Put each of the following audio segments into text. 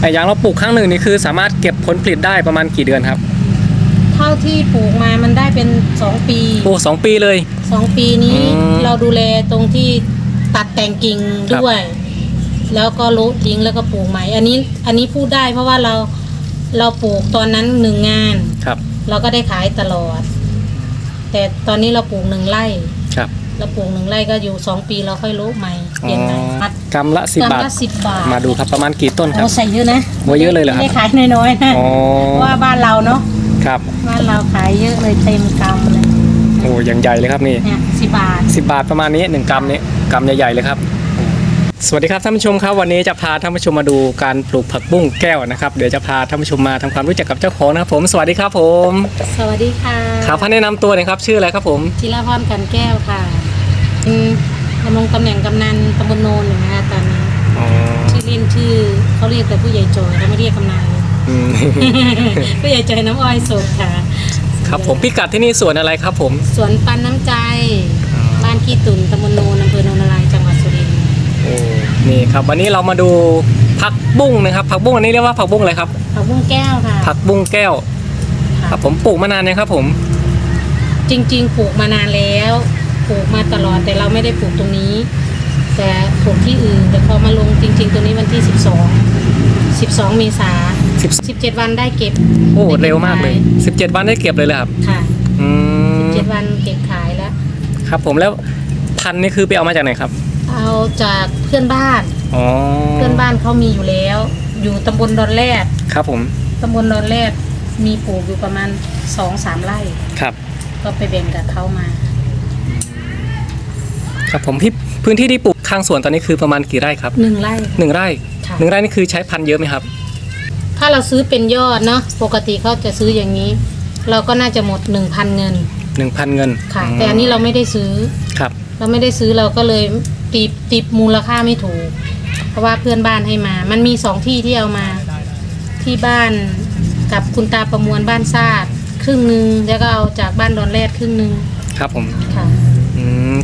ไอ้อย่างเราปลูกครั้งหนึ่งนี่คือ สามารถเก็บผลผลิตได้ประมาณกี่เดือนครับ เท่าที่ปลูกมามันได้เป็นสองปีโอ้สองปีเลยสองปีนี้อืม เราดูแลตรงที่ตัดแต่งกิ่งครับด้วย แล้วก็ลุทิ้งแล้วก็ปลูกใหม่ อันนี้อันนี้พูดได้เพราะว่าเราเราปลูกตอนนั้นหนึ่งงาน ครับเราก็ได้ขายตลอด แต่ตอนนี้เราปลูกหนึ่งไร่ ครับ เราปลูกหนึ่งไร่ก็อยู่สองปีเราค่อยลุใหม่เปลี่ยนใหม่มัดกรัมละสิบบาทกรัมละสิบบาทมาดูครับประมาณกี่ต้นครัโอ้บ ใส่เยอะนะโอ้เยอะเลยเหรอครับ ไม่ได้ขายน้อยๆนะอ๋อเพราะว่าบ้านเราเนาะครับบ้านเราขายเยอะเลยเต็มกำเลยโอ้ยังใหญ่เลยครับนี่ เนี่ยสิบบาทสิบบาทประมาณนี้หนึ่งกรัมนี้กรัมใหญ่ๆเลยครับ สวัสดีครับท่านผู้ชมครับวันนี้จะพาท่านผู้ชมมาดูการปลูกผักบุ้งแก้วนะครับเดี๋ยวจะพาท่านผู้ชมมาทำความรู้จักกับเจ้าของนะครับผมสวัสดีครับผมสวัสดีค่ะครับพาแนะนำตัวหน่อยครับชื่ออะไรครับผม จิรพรกันแก้วค่ะ เป็นดำรงตำแหน่งกำนันตำบลโนนอยู่นะคะตอนนี้อ๋อชื่อเล่นชื่อเขาเรียกแต่ผู้ใหญ่จอยเขาไม่เรียกกำนันเลย อืม ผู้ใหญ่จอยน้ำอ้อยสดค่ะครับผมพิกัดที่นี่สวนอะไรครับผม สวนปันน้ำใจบ้านขี้ตุนตำบลโนนอำเภอโนนนารายจังหวัดสุรินทร์โอ้นี่ครับ วันนี้เรามาดูผักบุ้งนะครับ ผักบุ้งอันนี้เรียกว่าผักบุ้งอะไรครับ ผักบุ้งแก้วค่ะผักบุ้งแก้วค่ะครับผมปลูกมานานยังครับผม จริง ๆ ปลูกมานานแล้ว ปลูกมาตลอด แต่เราไม่ได้ปลูกตรงนี้ แต่ปลูกที่อื่น แต่พอมาลงจริง ๆ ตัวนี้วันที่ 12 12 เมษา10 17 วันได้เก็บโอ้ได้ก็บเร็วมากเลยข17 วันได้เก็บเลยเลยครับค่ะอืม17 วันเก็บขายแล้ว ครับผมแล้วพันธุ์นี่คือไปเอามาจากไหนครับ เอาจากเพื่อนบ้านอ๋อเพื่อนบ้านเขามีอยู่แล้ว อยู่ตำบลดอนแรดครับผมตำบลดอนแรดมีปลูกอยู่ประมาณ2-3ไร่ครับ ก็ไปแบ่งกับเขามา ครับผมที่พื้นที่ที่ปลูกข้างสวนตอนนี้คือประมาณกี่ไร่ครับหนึ่งไร่ หนึ่งไร่ค่ะ หนึ่งไร่นี่คือใช้พันธุ์เยอะไหมครับ ถ้าเราซื้อเป็นยอดเนาะปกติเขาจะซื้ออย่างนี้ เราก็น่าจะหมด1,000เงินหนึ่งพันเงินค่ะ มแต่อันนี้เราไม่ได้ซื้อ ครับ เราไม่ได้ซื้อเราก็เลยตีตีมูลค่าไม่ถูก เพราะว่าเพื่อนบ้านให้มา มันมีสองที่ที่เอามา ที่บ้านกับคุณตาประมวลบ้านซาดครึ่งหนึ่งแล้วก็เอาจากบ้านดอนแรดครึ่งหนึ่งครับผมค่ะ อืม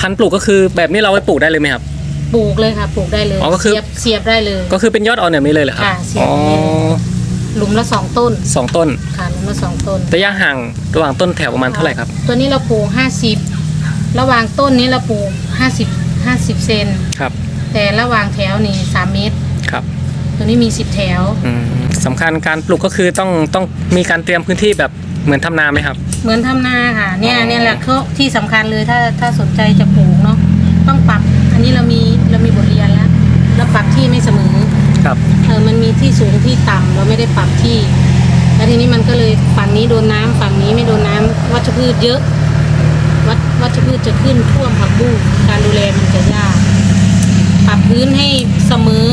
พันธุ์ปลูกก็คือแบบนี้เราไปปลูกได้เลยไหมครับ ปลูกเลยค่ะ ปลูกได้เลยอ๋อก็คือ เสียบเสียบได้เลยก็คือเป็นยอดอ่อนแบบนี้เลยเหรอครับค่ะเสียบอ๋อได้เลยหลุมละสองต้นสองต้นค่ะหลุมละสองต้น ระยะห่างระหว่างต้นแถวประมาณเท่าไหร่ครับตัวนี้เราปลูกห้าสิบระหว่างต้นนี้เราปลูกห้าสิบห้าสิบเซนครับแต่ระหว่างแถวนี่สามเมตร ครับตัวนี้มีสิบแถว อืมสำคัญการปลูกก็คือต้องต้องมีการเตรียมพื้นที่แบบเหมือนทำนาไหมครับ เหมือนทำนาค่ะ เนี่ยอ๋อเนี่ยแหละเขาที่สำคัญเลยถ้าถ้าสนใจจะปลูกเนาะต้องปรับ อันนี้เรามีเรามีบทเรียนแล้วเราปรับที่ไม่เสมอครับ เออมันมีที่สูงที่ต่ำเราไม่ได้ปรับที่ แล้วทีนี้มันก็เลยฝั่งนี้โดนน้ำฝั่งนี้ไม่โดนน้ำวัชพืชเยอะ วัชวัชพืชจะขึ้นท่วมผักบุ้งการดูแลมันจะยาก ปรับพื้นให้เสมอ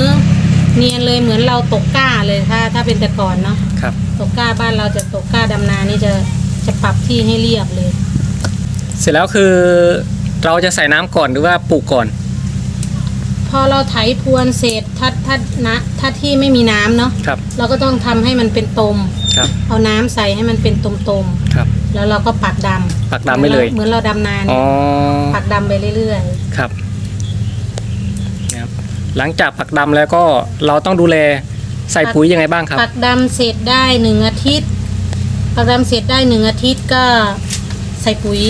เนียนเลยเหมือนเราตกก้าเลยถ้าถ้าเป็นแต่ก่อนเนาะ ครับ ตกก้าบ้านเราจะตกก้าดำนานี่จะ จะปรับที่ให้เรียบเลย เสร็จแล้วคือเราจะใส่น้ำก่อนหรือว่าปลูกก่อน พอเราไถพรวนเสร็จถ้าถ้านะถ้าที่ไม่มีน้ำเนาะครับ เราก็ต้องทำให้มันเป็นตม ครับ เอาน้ำใส่ให้มันเป็นตมตมครับ ๆแล้วเราก็ปักดำปักดำไปเลย เหมือนเราดำนาอ๋เนี่อยปักดำไปเรื่อยครับนะครับ หลังจากปักดำแล้วก็เราต้องดูแลใส่ปุ๋ยยังไงบ้างครับ ๆปักดำเสร็จได้หนึ่งอาทิตย์ ปักดำเสร็จได้หนึ่งอาทิตย์ก็ใส่ปุ๋ย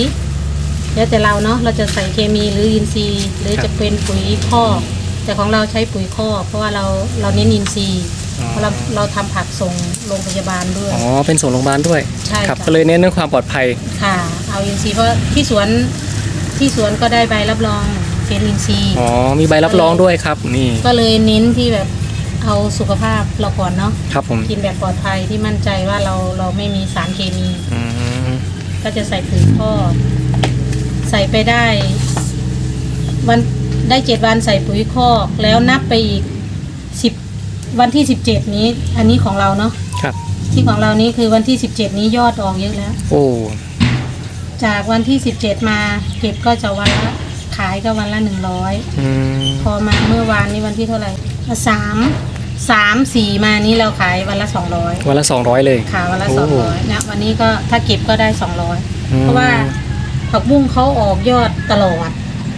แล้วแต่เราเนาะเราจะใส่เคมีหรืออินทรีย์หรือครับจะเป็นปุ๋ยคอกแต่ของเราใช้ปุ๋ยคอกเพราะว่าเราเราเน้นอินทรีย์อ๋อเพราะเราเราทำผักส่งโรงพยาบาลด้วย อ๋อ เป็นส่งโรงพยาบาลด้วยใช่ครับค่ะ ก็เลยเน้นเรื่องความปลอดภัย ค่ะ เอาอินทรีย์เพราะที่สวนที่สวนก็ได้ใบรับรองเป็นอินทรีย์ อ๋อ มีใบรับรองด้วยครับ นี่ ก็เลยเน้นที่แบบ เอาสุขภาพเราก่อนเนาะครับผมกินแบบปลอดภัยที่มั่นใจว่าเราเราไม่มีสารเคมี อืมก็จะใส่ปุ๋ยคอกใส่ไปได้ วันได้เจ็ดวันใส่ปุ๋ยคอก แล้วนับไปอีกสิบวันที่สิบเจ็ดนี้ อันนี้ของเราเนาะครับ ที่ของเรานี้คือวันที่สิบเจ็ดนี้ยอดออกเยอะแล้ว โอ้จากวันที่สิบเจ็ดมาเก็บก็จะวันละขายก็วันละหนึ่งร้อยอืมพอมาเมื่อวานนี้วันที่เท่าไหร่ สามสามสี่มานี้เราขายวันละสองร้อยวันละสองร้อยเลยค่ะวันละโอ้สองร้อยนะวันนี้ก็ถ้าเก็บก็ได้สองร้อยอืมเพราะว่าผักบุ้งเขาออกยอดตลอด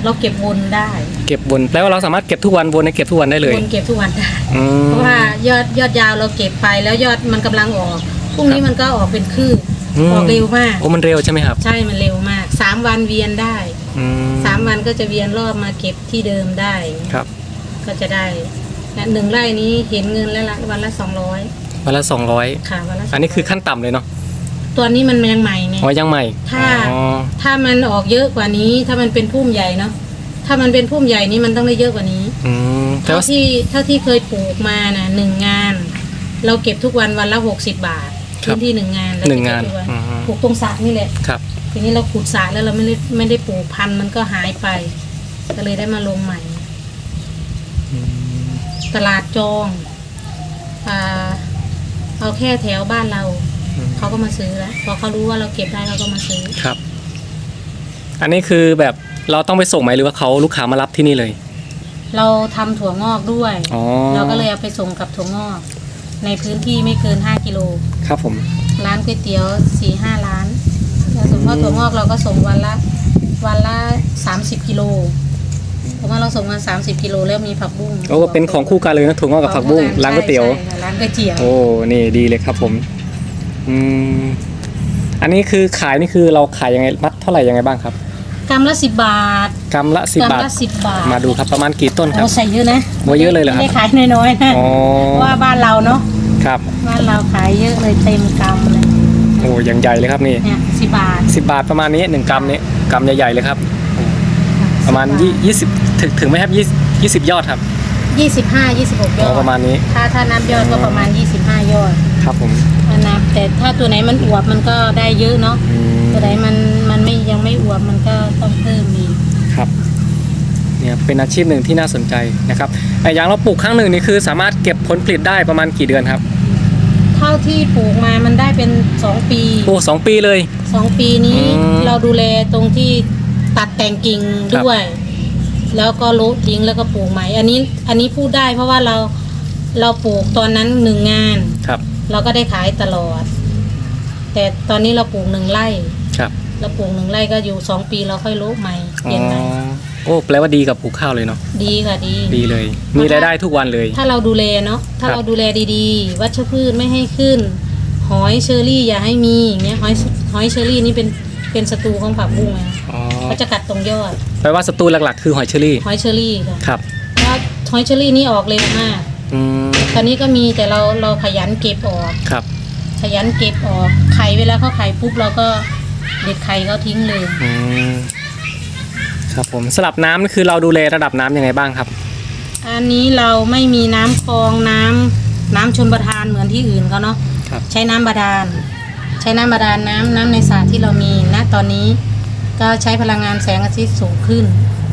เราเก็บวนได้ เก็บวนแปลว่าเราสามารถเก็บทุกวันวนในเก็บทุกวันได้เลยวนเก็บทุกวันได้อืมเพราะว่ายอดยอดยาวเราเก็บไปแล้วยอดมันกำลังออกพรุ่งนี้มันก็ออกเป็นคืบมออกเร็วมากโอ้มันเร็วใช่ไหมครับ ใช่มันเร็วมากสามวันเวียนได้อืมสามวันก็จะเวียนรอบมาเก็บที่เดิมได้ครับ ก็จะได้ และหนึ่งไร่นี้เห็นเงินแล้วละวันละสองร้อยวันละสองร้อยค่ะวันละอันนี้คือขั้นต่ำเลยเนาะตัวนี้มันยังใหม่ไง อ๋อยังใหม่ถ้า อ๋อถ้ามันออกเยอะกว่านี้ ถ้ามันเป็นพุ่มใหญ่เนาะถ้ามันเป็นพุ่มใหญ่นี้มันต้องได้เยอะกว่านี้อืมแต่เท่าว่าที่เท่าที่เคยปลูกมาน่ะหนึ่งงาน เราเก็บทุกวันวันละหกสิบบาทพื้นที่หนึ่งงานเรหนึ่งงานเก็บทุกวัอืมปลูกตรงสระนี่แหละ ครับ ทีนี้เราขุดสระแล้วเราไม่ได้ไม่ได้ปลูกพันธุ์มันก็หายไป ก็เลยได้มาลงใหม่อืม ตลาดจองอ่าเอาแค่แถวบ้านเรา อืม เขาก็มาซื้อแล้วพอเขารู้ว่าเราเก็บได้เขาก็มาซื้อ ครับ อันนี้คือแบบเราต้องไปส่งไหมหรือว่าเขาลูกค้ามารับที่นี่เลย เราทำถั่วงอกด้วย อ๋อเราก็เลยเอาไปส่งกับถั่วงอก ในพื้นที่ไม่เกิน 5 กิโล ครับผม ร้านก๋วยเตี๋ยวสี่ห้าร้านแล้วสมมติว่าถั่วงอกเราก็ส่งวันละวันละ 30 กิโล เพราะว่าเราส่งมา 30กิโลแล้วมีผักบุ้งโอ้เป็นของคู่กันเลยนะถั่วงอกกับผักบุ้งร้านก๋วยเตี๋ยว ใช่ใช่ร้านก๋วยเตี๋ยวโอ้นี่ดีเลยครับผมอืมอันนี้คือขายนี่คือเราขายยังไงมัดเท่าไหร่ยังไงบ้างครับกรัมละสิบบาทกรัมละสิบกรัมบาท ละสิบบาทมาดูครับประมาณกี่ต้นครับโอ้ใส่เยอะนะโอ้เยอะเลยเหรอครับ ไม่ได้ขายน้อยๆนะอ๋อเพราะว่าบ้านเราเนาะครับบ้านเราขายเยอะเลยเต็มกำเลยโอ้ยังใหญ่เลยครับนี่เนี่ยสิบบาท สิบบาทประมาณนี้หนึ่งกรัมนี้กรัมใหญ่ๆเลยครับ ประมาณยี่ยี่สิบถึงถึงไหมครับยี่ยี่สิบยอดครับยี่สิบห้ายี่สิบหกยอ๋ออดประมาณนี้ ถ้าถ้านับยอดก็ประมาณยี่สิบห้ายอดครับผมถ้านับแต่ถ้าตัวไหนมันอวบมันก็ได้เยอะเนาะอืมตัวไหนมันมันไม่ยังไม่อวบมันก็ต้องเพิ่มอีกครับเนี่ยเป็นอาชีพหนึ่งที่น่าสนใจนะครับไอ้อย่างเราปลูกครั้งหนึ่งนี่คือ สามารถเก็บผลผลิตได้ประมาณกี่เดือนครับ เท่าที่ปลูกมามันได้เป็นสองปี โอ้สองปีเลยสองปีนี้อืมเราดูแลตรงที่ ตัดแต่งกิ่งด้วย แล้วก็โละทิ้งแล้วก็ปลูกใหม่ อันนี้อันนี้พูดได้เพราะว่าเราเราปลูกตอนนั้นหนึ่งงาน ครับ เราก็ได้ขายตลอด แต่ตอนนี้เราปลูกหนึ่งไร่ครับเราปลูกหนึ่งไร่ก็อยู่สองปีเราค่อยโละใหม่เปลี่ยนใหม่อ๋อโอ้แปลว่าดีกับปลูกข้าวเลยเนาะดีค่ะดี ดีเลย มีรายได้ทุกวันเลย ถ้าเราดูแลเนาะถ้าครับเราดูแลดีๆ วัชพืชไม่ให้ขึ้น หอยเชอรี่อย่าให้มีอย่างเงี้ยหอยหอยเชอรี่นี่เป็นเป็นศัตรูของผักบุ้งนะ อ๋อเขาจะกัดตรงยอด แปลว่าศัตรูหลักๆ คือหอยเชอรี่ หอยเชอรี่ค่ะ ครับเพราะหอยเชอรี่นี่ออกเร็วมาก อืมตอนนี้ก็มีแต่เราเราขยันเก็บออก ครับขยันเก็บออกไข่เวลาเขาไข่ปุ๊บเราก็เด็ดไข่เขาทิ้งเลย อืมครับผมสลับน้ำนี่คือเราดูแลระดับน้ำยังไงบ้างครับ อันนี้เราไม่มีน้ำคลองน้ำน้ำชนประทานเหมือนที่อื่นเขาเนาะครับ ใช้น้ำบาดาล ใช้น้ำบาดาลน้ำน้ำในสระที่เรามีณตอนนี้ ก็ใช้พลังงานแสงอาทิตย์สูงขึ้น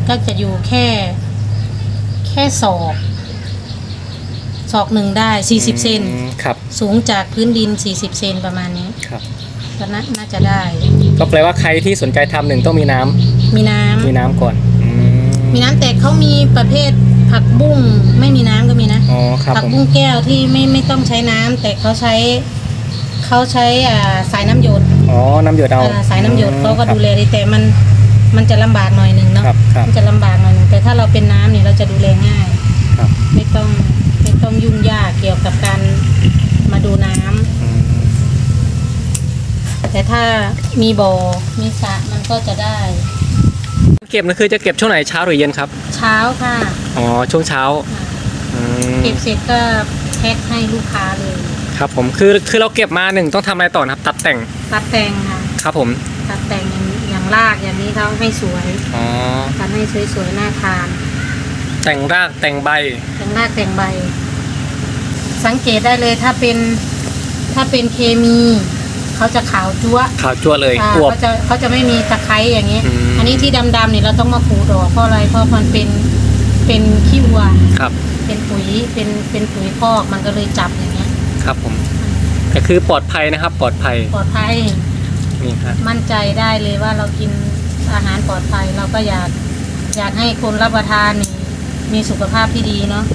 ก็จะอยู่แค่ แค่ศอก ศอกหนึ่งได้ 40 เซนอืมครับสูงจากพื้นดิน 40 เซนประมาณนี้ครับ ก็น่าน่าจะได้ ก็แปลว่าใครที่สนใจทำหนึ่งต้องมีน้ำมีน้ำมีน้ำก่อนอืมมีน้ำแต่เขามีประเภทผักบุ้งไม่มีน้ำก็มีนะ อ๋อครับผักผมบุ้งแก้วที่ไม่ไม่ต้องใช้น้ำแต่เขาใช้ เขาใช้อ่าสายน้ำหยดอ๋อ น้ำหยดเอาอ่าสายน้ำหยดเขาก็ครับดูแลดีแต่มันมันจะลำบากหน่อยหนึ่งเนาะครับครับ มันจะลำบากหน่อยหนึงแต่ถ้าเราเป็นน้ำเนี่ยเราจะดูแลง่าย ครับไม่ต้องไม่ต้องยุ่งยากเกี่ยวกับการมาดูน้ำ อืมแต่ถ้ามีบ่อมีสระมันก็จะได้ เก็บนะคือจะเก็บช่วงไหนเช้าหรือเย็นครับ เช้าค่ะ อ๋อ ช่วงเช้าอืมเก็บเสร็จก็แพ็คให้ลูกค้าเลย ครับผมคือคือเราเก็บมาหนึ่งต้องทำอะไรต่อนะครับ ตัดแต่งตัดแต่งค่ะครับผมตัดแต่งอย่างอย่างรากอย่างนี้เขาให้สวยอ๋อตัดให้สวยๆน่าทานแต่งรากแต่งใบ แต่งรากแต่งใบ สังเกตได้เลยถ้าเป็นถ้าเป็นเคมีเขาจะขาวจั๊วะขาวจั่วเลยอ่าอวบ เขาจะเขาจะไม่มีตะไคร้อย่างนี้ อืม อันนี้ที่ดำๆนี่เราต้องมาขูดออกเพราะอะไรเพราะมันเป็นเป็นขี้วัว ครับ เป็นปุ๋ยเป็นเป็นปุ๋ยคอกมันก็เลยจับอย่างเงี้ย ครับผมแต่คือปลอดภัยนะครับ ปลอดภัยปลอดภัยนี่ครับมั่นใจได้เลยว่าเรากินอาหารปลอดภัยเราก็อยากอยากให้คนรับประทานนี่มีสุขภาพที่ดีเนาะ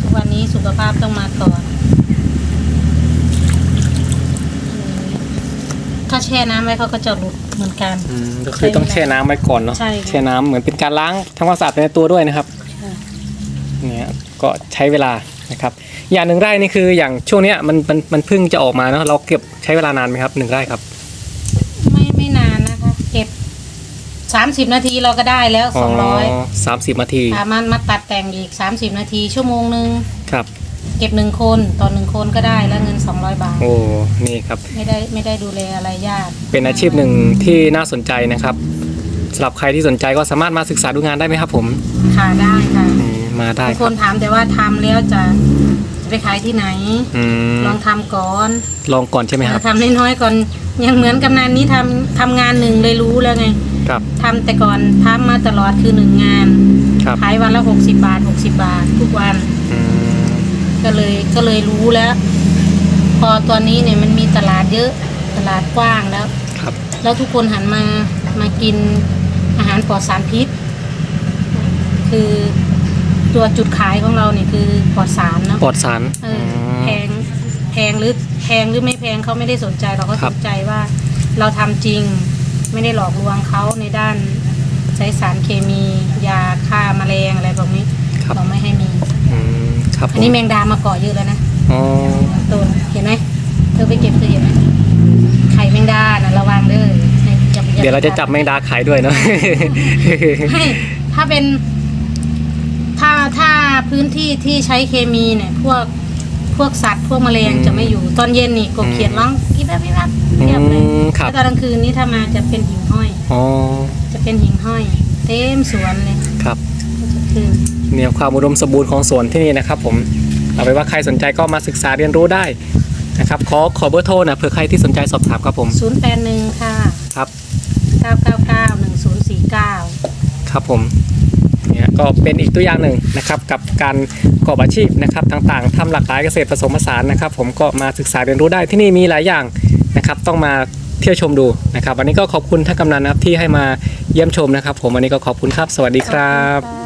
ทุกวันนี้สุขภาพต้องมาก่อนอืมถ้าแช่น้ำไว้เขาก็จะหลุดเหมือนกัน อืมก็คือต้องแช่น้ำไว้ก่อนเนาะใช่ค่ะ แช่น้ำเหมือนเป็นการล้างทำความสะอาดในตัวด้วยนะครับค่ะเนี่ยก็ใช้เวลา นะครับอย่างหนึ่งไร่นี่คืออย่างช่วงเนี้ยมันมันมันเพิ่งจะออกมาเนาะเราเก็บใช้เวลานานไหมครับหนึ่งไร่ครับ ไม่ไม่นานนะคะ เก็บสามสิบนาทีเราก็ได้แล้วสองร้อยสามสิบนาทีสามารถมาตัดแต่งอีกสามสิบนาทีชั่วโมงหนึ่งครับเก็บหนึ่งคนต่อหนึ่งคนก็ได้แล้วเงินสองร้อยบาท โอ้ นี่ครับ ไม่ได้ไม่ได้ดูแลอะไรยาก เป็นอาชีพหนึ่งที่น่าสนใจนะครับสำหรับใครที่สนใจก็สามารถมาศึกษาดูงานได้ไหมครับผม ค่ะได้ค่ะอื มมาได้บางคครับนถามแต่ว่าทำแล้วจะจะไปขายที่ไหน อืมลองทำก่อนลองก่อนใช่ไหมครับ ทำน้อยๆก่อน ยังเหมือนกำนันนี้ทำทำงานหนึ่งเลยรู้แล้วไงครับ ทำแต่ก่อนทำมาตลอดคือหนึ่งงานครับขายวันละหกสิบาทหกสิบาท ทุกวันอืมก็เลยก็เลยรู้แล้ว พอตอนนี้เนี่ยมันมีตลาดเยอะตลาดกว้างแล้ว ครับ แล้วทุกคนหันมามากินอาหารปลอดสารพิษ คือ ตัวจุดขายของเราเนี่ยคือปลอดสารเนาะปลอดสารเออือมแพงแพงหรือแพงหรือไม่แพงเขาไม่ได้สนใจเราก็ครัสบนใจว่า เราทำจริงไม่ได้หลอกลวงเขาในด้านใช้สารเคมียาฆ่าแมลงอะไรแบบนี้ครับเราไม่ให้มีอืมครับผอันมนี้แมงดามาเกาะเยอะแล้วนะอ๋อต้นเห็นไหมเธอไปเก็บเธอเห็นไหมไข่แมงดานะระวังเด้อให้อย่าอย่เดี๋ยวเราจะจับแมงดาขายด้วยเนาะให้ถ้าเป็น ถ้าถ้าพื้นที่ที่ใช้เคมีเนี่ย พวกพวกสัตว์พวกแมลงอืมจะไม่อยู่ตอนเย็นนี่กบเขียนร้องอีแบบอีแบบเรียบเลยอืมครับ แล้วตอนกลางคืนนี่ถ้ามาจะเป็นหิ่งห้อย อ๋อจะเป็นหิ่งห้อย เต็มสวนเลยครับคือ เนี่ยความอุดมสมบูรณ์ของสวนที่นี่นะครับผมเอาไปนว่าใครสนใจก็มาศึกษาเรียนรู้ได้นะครับขอขอเบอร์โทรนะเผื่อใครที่สนใจสอบถามครับผมศูนย์แปดหนึ่งค่ะ ครับเก้าเก้าเก้าหนึ่งศูนย์สี่เก้าครับผมเนี่ย ก็เป็นอีกตัวอย่างหนึ่งนะครับกับการประกอบอาชีพนะครับต่างๆทำหลากหลายเกษตรผสมผสานนะครับ ผมก็มาศึกษาเรียนรู้ได้ที่นี่มีหลายอย่างนะครับต้องมาเที่ยวชมดูนะครับ วันนี้ก็ขอบคุณท่านกำนันนะครับที่ให้มาเยี่ยมชมนะครับ ผมวันนี้ก็ขอบคุณครับ สวัสดีครับ